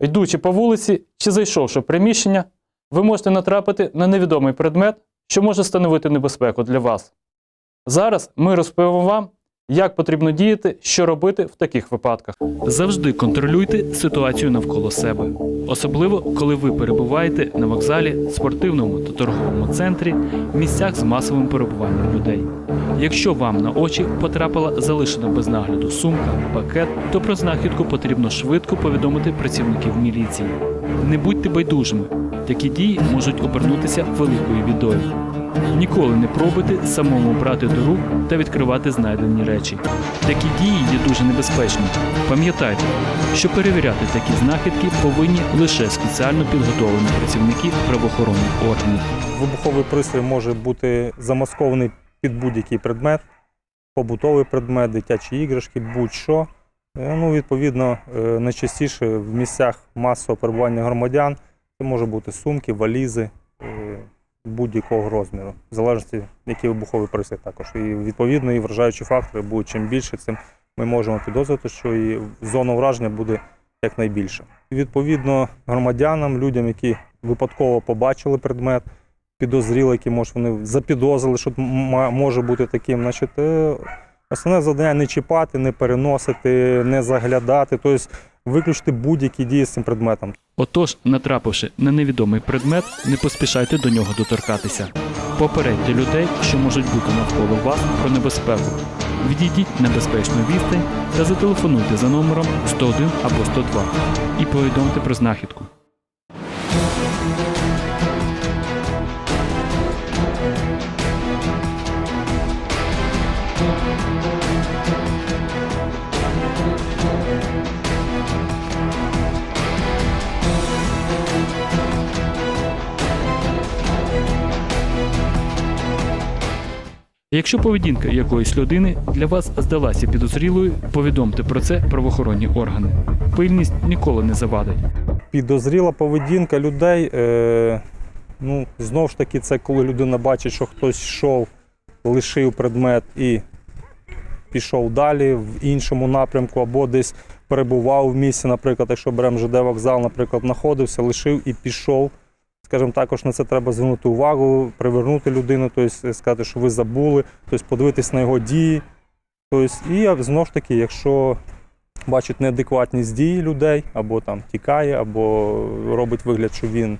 Йдучи по вулиці чи зайшовши в приміщення, ви можете натрапити на невідомий предмет, що може становити небезпеку для вас. Зараз ми розповімо вам, як потрібно діяти, що робити в таких випадках. Завжди контролюйте ситуацію навколо себе, особливо коли ви перебуваєте на вокзалі, спортивному та торговому центрі, місцях з масовим перебуванням людей. Якщо вам на очі потрапила залишена без нагляду сумка, пакет, то про знахідку потрібно швидко повідомити працівників міліції. Не будьте байдужими, такі дії можуть обернутися великою бідою. Ніколи не пробуйте самому брати до рук та відкривати знайдені речі. Такі дії є дуже небезпечні. Пам'ятайте, що перевіряти такі знахідки повинні лише спеціально підготовлені працівники правоохоронних органів. Вибуховий пристрій може бути замаскований під будь-який предмет, побутовий предмет, дитячі іграшки, будь-що. Е, Ну, відповідно, е, найчастіше в місцях масового перебування громадян це може бути сумки, валізи будь-якого розміру, в залежності, який вибуховий пристрій також. І відповідно і вражаючі фактори будуть чим більше, цим ми можемо підозрювати, що і зона враження буде якнайбільше. Відповідно, громадянам, людям, які випадково побачили предмет, підозріли, які може вони запідозрили, що може бути таким. Значить, е, основне завдання не чіпати, не переносити, не заглядати, тобто виключити будь-які дії з цим предметом. Отож, натрапивши на невідомий предмет, не поспішайте до нього доторкатися. Попередьте людей, що можуть бути навколо вас про небезпеку. Відійдіть на безпечну та зателефонуйте за номером 101 або 102 і повідомте про знахідку. Якщо поведінка якоїсь людини для вас здалася підозрілою, повідомте про це правоохоронні органи. Пильність ніколи не завадить. Підозріла поведінка людей. Е, ну, знову ж таки, це коли людина бачить, що хтось йшов, лишив предмет і пішов далі в іншому напрямку, або десь перебував в місці, наприклад, якщо беремо ЖД вокзал, наприклад, знаходився, лишив і пішов. Скажімо, також на це треба звернути увагу, привернути людину, тобто сказати, що ви забули, тобто подивитись на його дії. Тобто, і знову ж таки, якщо бачить неадекватність дій людей, або там тікає, або робить вигляд, що він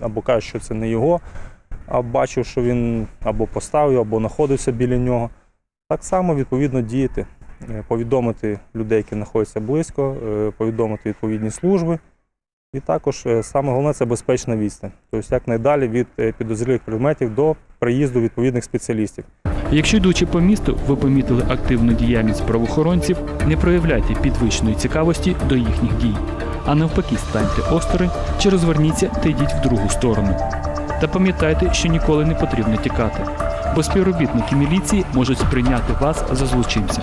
або каже, що це не його, а бачив, що він або поставив, або знаходився біля нього. Так само відповідно діяти, Е, повідомити людей, які знаходяться близько, е, повідомити відповідні служби. І також е, саме головне це безпечна відстань. Тобто якнайдалі від е, підозрілих предметів до приїзду відповідних спеціалістів. Якщо йдучи по місту, ви помітили активну діяльність правоохоронців, не проявляйте підвищеної цікавості до їхніх дій, а навпаки, станьте осторонь чи розверніться та йдіть в другу сторону. Та пам'ятайте, що ніколи не потрібно тікати, бо співробітники міліції можуть сприйняти вас за злочинця.